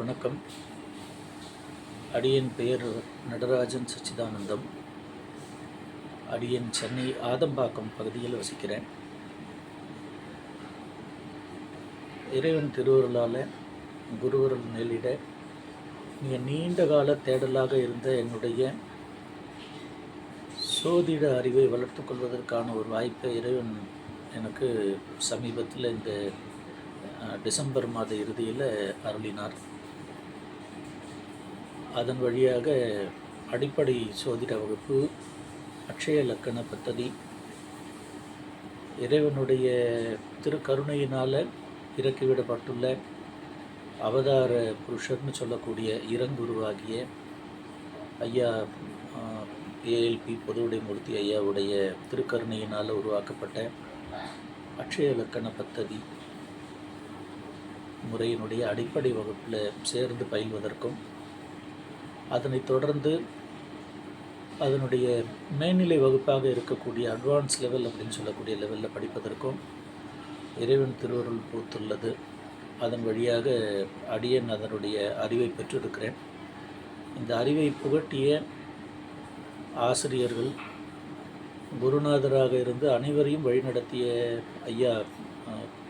வணக்கம். அடியன் பெயர் நடராஜன் சச்சிதானந்தம். அடியன் சென்னை ஆதம்பாக்கம் பகுதியில் வசிக்கிறேன். இறைவன் திருவருளால் குருவருள் மேலிட மிக நீண்ட கால தேடலாக இருந்த என்னுடைய சோதிட அறிவை வளர்த்து கொள்வதற்கான ஒரு வாய்ப்பை இறைவன் எனக்கு சமீபத்தில் இந்த டிசம்பர் மாத இறுதியில் அருளினார். அதன் வழியாக அடிப்படை சோதிட வகுப்பு அக்ஷய லக்கண பத்ததி இறைவனுடைய திருக்கருணையினால் இறக்கிவிடப்பட்டுள்ள அவதார புருஷர்னு சொல்லக்கூடிய இறங்குருவாகிய ஐயா ஏஎல்பி பொதுவுடைமூர்த்தி ஐயாவுடைய திருக்கருணையினால் உருவாக்கப்பட்ட அக்ஷய இலக்கண பத்ததி முறையினுடைய அடிப்படை வகுப்பில் சேர்ந்து பயில்வதற்கும் அதனைத் தொடர்ந்து அதனுடைய மேல்நிலை வகுப்பாக இருக்கக்கூடிய அட்வான்ஸ் லெவல் அப்படின்னு சொல்லக்கூடிய லெவலில் படிப்பதற்கும் இறைவன் திருவருள் பூத்துள்ளது. அதன் வழியாக அடியன் அதனுடைய அறிவை பெற்றிருக்கிறேன். இந்த அறிவை புகட்டிய ஆசிரியர்கள் குருநாதராக இருந்து அனைவரையும் வழிநடத்திய ஐயா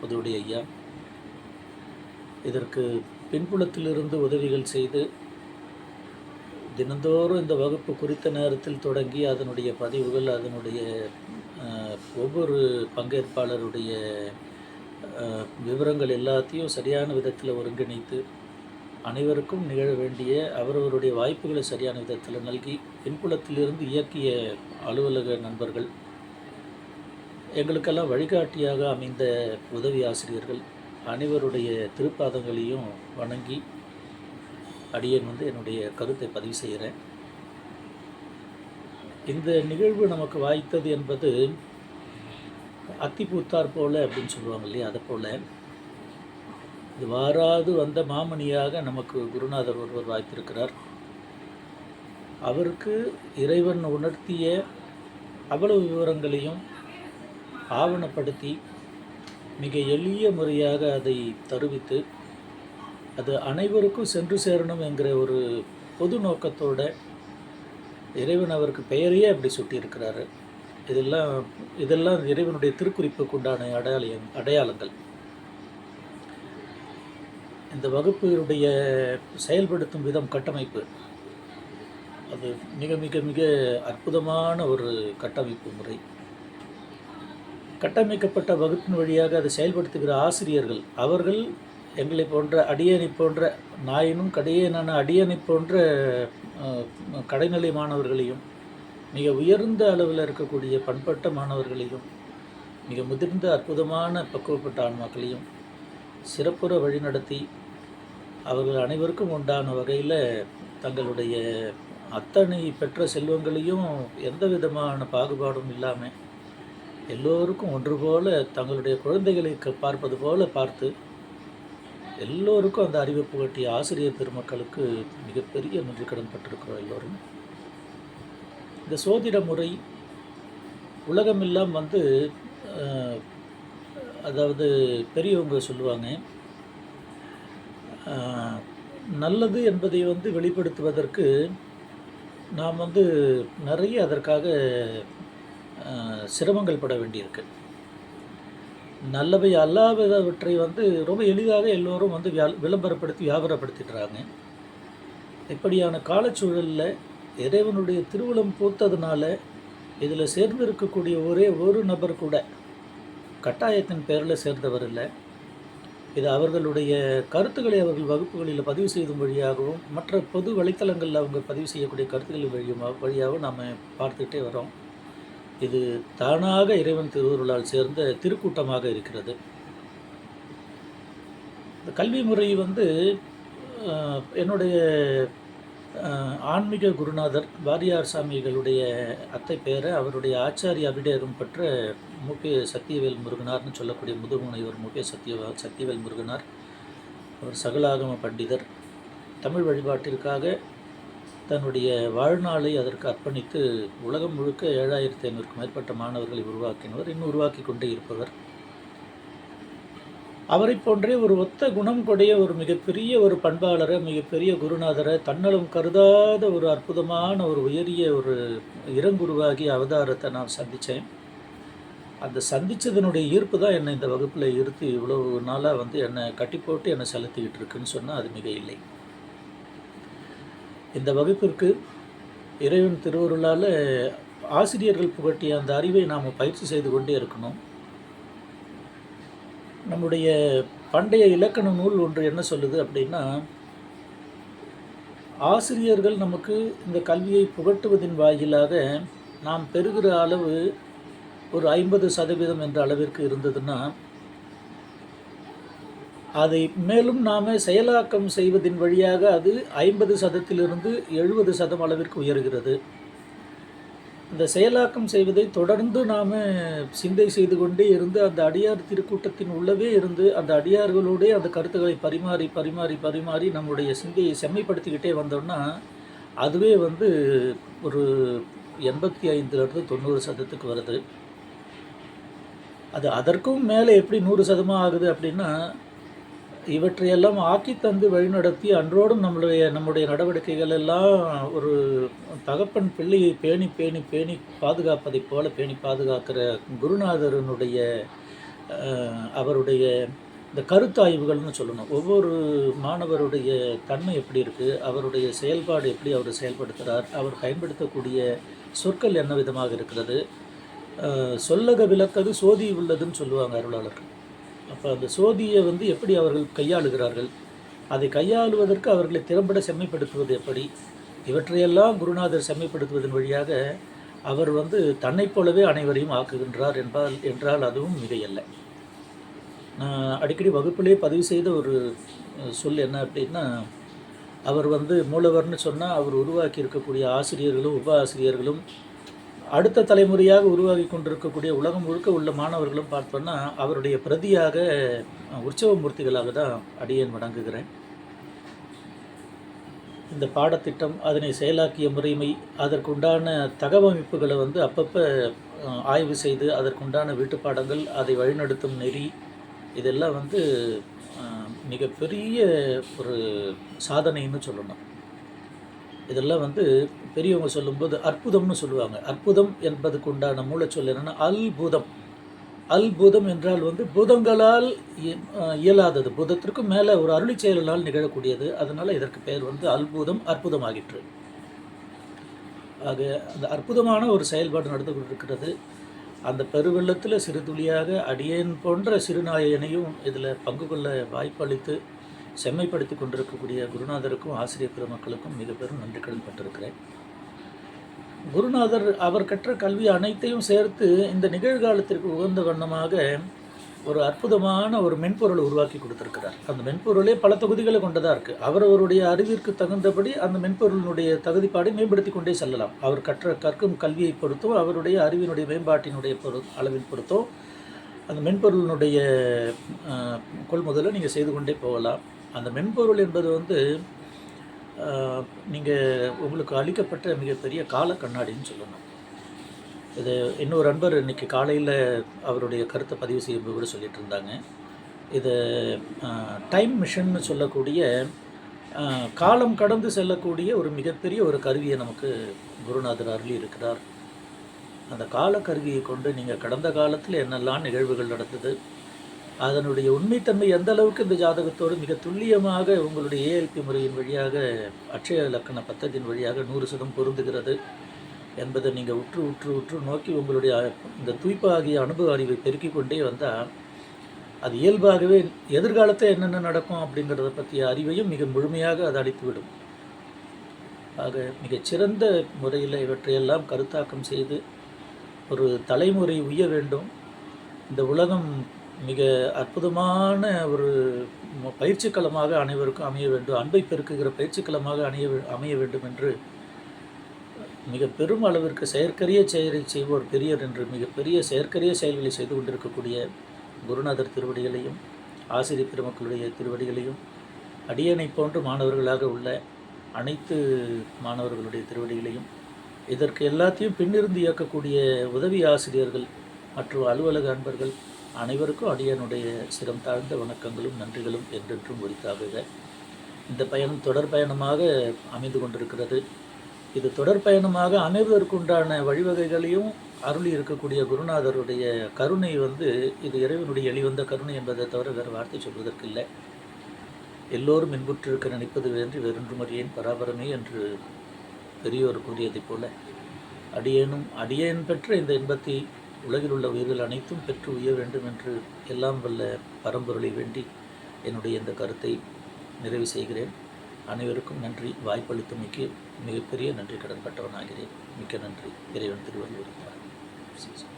புதுவுடைய ஐயா இதற்கு பின்புலத்திலிருந்து உதவிகள் செய்து தினந்தோறும் இந்த வகுப்பு குறித்த நேரத்தில் தொடங்கி அதனுடைய பதிவுகள் அதனுடைய ஒவ்வொரு பங்கேற்பாளருடைய விவரங்கள் எல்லாத்தையும் சரியான விதத்தில் ஒருங்கிணைத்து அனைவருக்கும் நிகழ வேண்டிய அவரவருடைய வாய்ப்புகளை சரியான விதத்தில் நல்கி பின்புலத்திலிருந்து இயக்கிய அலுவலக நண்பர்கள் எங்களுக்கெல்லாம் வழிகாட்டியாக அமைந்த உதவி ஆசிரியர்கள் அனைவருடைய திருப்பாதங்களையும் வணங்கி அடியேன் வந்து என்னுடைய கருத்தை பதிவு செய்கிறேன். இந்த நிகழ்வு நமக்கு வாய்த்தது என்பது அத்தி பூத்தார் போல அப்படின்னு சொல்லுவாங்க இல்லையா? அதை போல். இது வாராது வந்த மாமணியாக நமக்கு குருநாதர் ஒருவர் வாய்த்திருக்கிறார். அவருக்கு இறைவன் உணர்த்திய அவ்வளவு விவரங்களையும் ஆவணப்படுத்தி மிக எளிய முறையாக அதை தருவித்து அது அனைவருக்கும் சென்று சேரணும் என்கிற ஒரு பொது நோக்கத்தோட இறைவன் அவருக்கு பெயரையே அப்படி சுட்டியிருக்கிறாரு. இதெல்லாம் இதெல்லாம் இறைவனுடைய திருக்குறிப்புக்கு உண்டான அடையாளம் அடையாளங்கள். இந்த வகுப்பினுடைய செயல்படுத்தும் விதம் கட்டமைப்பு. அது மிக மிக மிக அற்புதமான ஒரு கட்டமைப்பு முறை. கட்டமைக்கப்பட்ட வகுப்பின் வழியாக அதை செயல்படுத்துகிற ஆசிரியர்கள் அவர்கள் எங்களை போன்ற அடியனை போன்ற நாயினும் கடையனான அடியனை போன்ற கடைநிலை மாணவர்களையும் மிக உயர்ந்த அளவில் இருக்கக்கூடிய பண்பட்ட மாணவர்களையும் மிக முதிர்ந்த அற்புதமான பக்குவப்பட்ட ஆன்மாக்களையும் சிறப்புற வழிநடத்தி அவர்கள் அனைவருக்கும் உண்டான வகையில் தங்களுடைய அத்தனை பெற்ற செல்வங்களையும் எந்த விதமான பாகுபாடும் இல்லாமல் எல்லோருக்கும் ஒன்று போல தங்களுடைய குழந்தைகளை க- பார்ப்பது போல பார்த்து எல்லோருக்கும் அந்த அறிவை புகட்டிய ஆசிரியர் பெருமக்களுக்கு மிகப்பெரிய நன்றி கடன் பட்டிருக்கிறோம் எல்லோரும். இந்த சோதிட முறை உலகமெல்லாம் வந்து அதாவது பெரியவங்க சொல்லுவாங்க நல்லது என்பதை வந்து வெளிப்படுத்துவதற்கு நாம் வந்து நிறைய அதற்காக சிரமங்கள் பட வேண்டியிருக்கு. நல்லவை அல்லாதவற்றை வந்து ரொம்ப எளிதாக எல்லோரும் வந்து வியா விளம்பரப்படுத்தி வியாபாரப்படுத்திடுறாங்க. இப்படியான காலச்சூழலில் இறைவனுடைய திருவிழம் பூத்ததுனால இதில் சேர்ந்திருக்கக்கூடிய ஒரே ஒரு நபர் கூட கட்டாயத்தின் பேரில் சேர்ந்தவர் இல்லை. இது அவர்களுடைய கருத்துக்களை அவர்கள் வகுப்புகளில் பதிவு செய்தும் வழியாகவும் மற்ற பொது வலைத்தளங்களில் அவங்க பதிவு செய்யக்கூடிய கருத்துக்கள் வழியுமா வழியாகவும் நாம் பார்த்துக்கிட்டே வரோம். இது தானாக இறைவன் திருவருளால் சேர்ந்த திருக்கூட்டமாக இருக்கிறது. இந்த கல்வி முறை வந்து என்னுடைய ஆன்மீக குருநாதர் வாரியார் சாமிகளுடைய அத்தை பேரை அவருடைய ஆச்சாரிய அபிடேகம் பெற்ற முகே சத்தியவேல் முருகனார்னு சொல்லக்கூடிய முதுமுனைவர் முகே சத்திய சத்தியவேல் முருகனார் அவர் சகலாகம பண்டிதர். தமிழ் வழிபாட்டிற்காக தன்னுடைய வாழ்நாளை அதற்கு அர்ப்பணித்து உலகம் முழுக்க ஏழாயிரத்தி ஐநூறுக்கும் மேற்பட்ட மாணவர்களை உருவாக்கினவர் இன்னும் உருவாக்கி கொண்டே இருப்பவர். அவரை போன்றே ஒரு ஒத்த குணம் கொடைய ஒரு மிகப்பெரிய ஒரு பண்பாளரை மிகப்பெரிய குருநாதரை தன்னலம் கருதாத ஒரு அற்புதமான ஒரு உயரிய ஒரு இறங்குருவாகி அவதாரத்தை நான் சந்தித்தேன். அந்த சந்தித்ததனுடைய ஈர்ப்பு தான் என்னை இந்த வகுப்பில் இருத்தி இவ்வளோ நாளாக வந்து என்னை கட்டி போட்டு என்னை செலுத்திக்கிட்டு இருக்குன்னு சொன்னால் அது மிக இல்லை இந்த வகுப்பிற்கு இறைவன் திருவருளால் ஆசிரியர்கள் புகட்டிய அந்த அறிவை நாம் பயிற்சி செய்து கொண்டே இருக்கணும். நம்முடைய பண்டைய இலக்கண நூல் ஒன்று என்ன சொல்லுது அப்படின்னா ஆசிரியர்கள் நமக்கு இந்த கல்வியை புகட்டுவதின் வாயிலாக நாம் பெறுகிற அளவு ஒரு ஐம்பது சதவீதம் என்ற அளவிற்கு இருந்ததுன்னா அதை மேலும் நாம் செயலாக்கம் செய்வதின் வழியாக அது ஐம்பது சதத்திலிருந்து எழுபது சதம் அளவிற்கு உயர்கிறது. இந்த செயலாக்கம் செய்வதை தொடர்ந்து நாம் சிந்தை செய்து கொண்டே இருந்து அந்த அடியார் திருக்கூட்டத்தின் உள்ளவே இருந்து அந்த அடியார்களோடே அந்த கருத்துக்களை பரிமாறி பரிமாறி பரிமாறி நம்முடைய சிந்தையை செம்மைப்படுத்திக்கிட்டே வந்தோம்னா அதுவே வந்து ஒரு எண்பத்தி ஐந்துலேருந்து தொண்ணூறு சதத்துக்கு வருது. அது அதற்கும் மேலே எப்படி நூறு சதமாக ஆகுது அப்படின்னா இவற்றையெல்லாம் ஆக்கி தந்து வழிநடத்தி அன்றோடும் நம்மளுடைய நம்முடைய நடவடிக்கைகள் எல்லாம் ஒரு தகப்பன் பிள்ளையை பேணி பேணி பேணி பாதுகாப்பதைப் போல பேணி பாதுகாக்கிற குருநாதரனுடைய அவருடைய இந்த கருத்தாய்வுகள்னு சொல்லணும். ஒவ்வொரு மாணவருடைய தன்மை எப்படி இருக்குது அவருடைய செயல்பாடு எப்படி அவர் செயல்படுத்துகிறார் அவர் பயன்படுத்தக்கூடிய சொற்கள் என்ன விதமாக இருக்கிறது சொல்லக விளக்கது சோதி உள்ளதுன்னு சொல்லுவாங்க அருளாளர்கள். அப்போ அந்த சோதியை வந்து எப்படி அவர்கள் கையாளுகிறார்கள்? அதை கையாளுவதற்கு அவர்களை திறம்பட செம்மைப்படுத்துவது எப்படி? இவற்றையெல்லாம் குருநாதர் செம்மைப்படுத்துவதன் வழியாக அவர் வந்து தன்னைப் போலவே அனைவரையும் ஆக்குகின்றார் என்பால் என்றால் அதுவும் மிகையல்ல. நான் அடிக்கடி வகுப்பிலே பதிவு செய்த ஒரு சொல் என்ன அப்படின்னா அவர் வந்து மூலவர்னு சொன்னால் அவர் உருவாக்கி இருக்கக்கூடிய ஆசிரியர்களும் உப ஆசிரியர்களும் அடுத்த தலைமுறையாக உருவாகி கொண்டிருக்கக்கூடிய உலகம் முழுக்க உள்ள மாணவர்களும் பார்த்தோன்னா அவருடைய பிரதியாக உற்சவ மூர்த்திகளாக தான் அடியேன் வணங்குகிறேன். இந்த பாடத்திட்டம் அதனை செயலாக்கிய முறைமை அதற்குண்டான தகவமைப்புகளை வந்து அப்பப்போ ஆய்வு செய்து அதற்குண்டான வீட்டுப்பாடங்கள் அதை வழிநடத்தும் நெறி இதெல்லாம் வந்து மிகப்பெரிய ஒரு சாதனைன்னு சொல்லணும். இதெல்லாம் வந்து பெரியவங்க சொல்லும்போது அற்புதம்னு சொல்லுவாங்க. அற்புதம் என்பதுக்கு உண்டான மூலச்சொல் என்னென்னா அல்புதம். அல்புதம் என்றால் வந்து பூதங்களால் இயலாதது. பூதத்திற்கும் மேலே ஒரு அருளி செயலால் நிகழக்கூடியது. அதனால் இதற்கு பெயர் வந்து அல்புதம் அற்புதமாகிற்று. ஆக அந்த அற்புதமான ஒரு செயல்பாடு நடந்து கொண்டிருக்கிறது. அந்த பெருவெள்ளத்தில் சிறு துளியாக அடியேன் போன்ற சிறுநாயனையும் இதில் பங்கு கொள்ள வாய்ப்பளித்து செம்மைப்படுத்தி கொண்டிருக்கக்கூடிய குருநாதருக்கும் ஆசிரியர் பெருமக்களுக்கும் மிக பெரும் நன்றி கடன் பட்டிருக்கிறேன். குருநாதர் அவர் கற்ற கல்வி அனைத்தையும் சேர்த்து இந்த நிகழ்காலத்திற்கு உகந்த வண்ணமாக ஒரு அற்புதமான ஒரு மென்பொருளை உருவாக்கி கொடுத்துருக்கிறார். அந்த மென்பொருளே பல தொகுதிகளை கொண்டதாக இருக்குது அவரவருடைய அறிவிற்கு தகுந்தபடி அந்த மென்பொருளினுடைய தகுதிப்பாடை மேம்படுத்தி கொண்டே செல்லலாம். அவர் கற்ற கற்கும் கல்வியை பொறுத்தோ அவருடைய அறிவினுடைய மேம்பாட்டினுடைய பொரு அளவில் பொறுத்தோ அந்த மென்பொருளினுடைய கொள்முதலை நீங்கள் செய்து கொண்டே போகலாம். அந்த மென்பொருள் என்பது வந்து நீங்கள் உங்களுக்கு அளிக்கப்பட்ட மிகப்பெரிய கால கண்ணாடின்னு சொல்லணும். இது இன்னொரு அன்பர் இன்னைக்கு காலையில் அவருடைய கருத்தை பதிவு செய்யும் கூட சொல்லிட்டு இருந்தாங்க. இது டைம் மிஷன்னு சொல்லக்கூடிய காலம் கடந்து செல்லக்கூடிய ஒரு மிகப்பெரிய ஒரு கருவியை நமக்கு குருநாதர் அருளி இருக்கிறார். அந்த கால கருவியை கொண்டு நீங்கள் கடந்த காலத்தில் என்னெல்லாம் நிகழ்வுகள் நடந்தது அதனுடைய உண்மைத்தன்மை எந்த அளவுக்கு இந்த ஜாதகத்தோடு மிக துல்லியமாக உங்களுடைய ஏஎல்பி முறையின் வழியாக அட்சய இலக்கண பத்தத்தின் வழியாக நூறு சதம் பொருந்துகிறது என்பதை நீங்கள் உற்று உற்று உற்று நோக்கி உங்களுடைய இந்த தூய்ப்பாகிய அனுபவ அறிவை பெருக்கிக் கொண்டே வந்தால் அது இயல்பாகவே எதிர்காலத்தில் என்னென்ன நடக்கும் அப்படிங்கிறத பற்றிய அறிவையும் மிக முழுமையாக அது அளித்துவிடும். ஆக மிகச்சிறந்த முறையில் இவற்றையெல்லாம் கருத்தாக்கம் செய்து ஒரு தலைமுறை உய்ய வேண்டும். இந்த உலகம் மிக அற்புதமான ஒரு பயிற்சிக்களமாக அனைவருக்கும் அமைய வேண்டும் அன்பை பெருக்குகிற பயிற்சிக்களமாக அணைய வே- அமைய வேண்டும் என்று மிக பெரும் அளவிற்கு செயற்கரிய செயலை செய்வோர் பெரியர் என்று மிகப்பெரிய செயற்கரிய செயல்களை செய்து கொண்டிருக்கக்கூடிய குருநாதர் திருவடிகளையும் ஆசிரியர் பெருமக்களுடைய திருவடிகளையும் அடியனை போன்று மாணவர்களாக உள்ள அனைத்து மாணவர்களுடைய திருவடிகளையும் இதற்கு எல்லாத்தையும் பின்னிருந்து இயக்கக்கூடிய உதவி ஆசிரியர்கள் மற்றும் அலுவலக அன்பர்கள் அனைவருக்கும் அடியனுடைய சிரம் தாழ்ந்த வணக்கங்களும் நன்றிகளும் என்றென்றும் உரித்தாகுக. இந்த பயணம் தொடர் பயணமாக அமைந்து கொண்டிருக்கிறது. இது தொடர் பயணமாக அனைவருக்குண்டான வழிவகைகளையும் அருளி இருக்கக்கூடிய குருநாதருடைய கருணை வந்து இது இறைவனுடைய எளிவந்த கருணை என்பதை தவிர வேறு வார்த்தை சொல்வதற்கு இல்லை எல்லோரும் இன்புற்றிருக்க நினைப்பது வேறு வேறொன்றும் அறியேன் பராபரமே என்று பெரியோர் கூறியதைப் போல அடியேனும் அடியேன் பெற்ற இந்த இன்பத்தை உலகில் உள்ள உயிர்கள் அனைத்தும் பெற்று உயர வேண்டும் என்று எல்லாம் வல்ல பரம்பொருளை வேண்டி என்னுடைய இந்த கருத்தை நிறைவு செய்கிறேன். அனைவருக்கும் நன்றி. வாய்ப்பளித்தமைக்கு மிகப்பெரிய நன்றி. கடன்பட்டவனாகிறேன். மிக்க நன்றி. இறைவன் திருவள்ளுவர்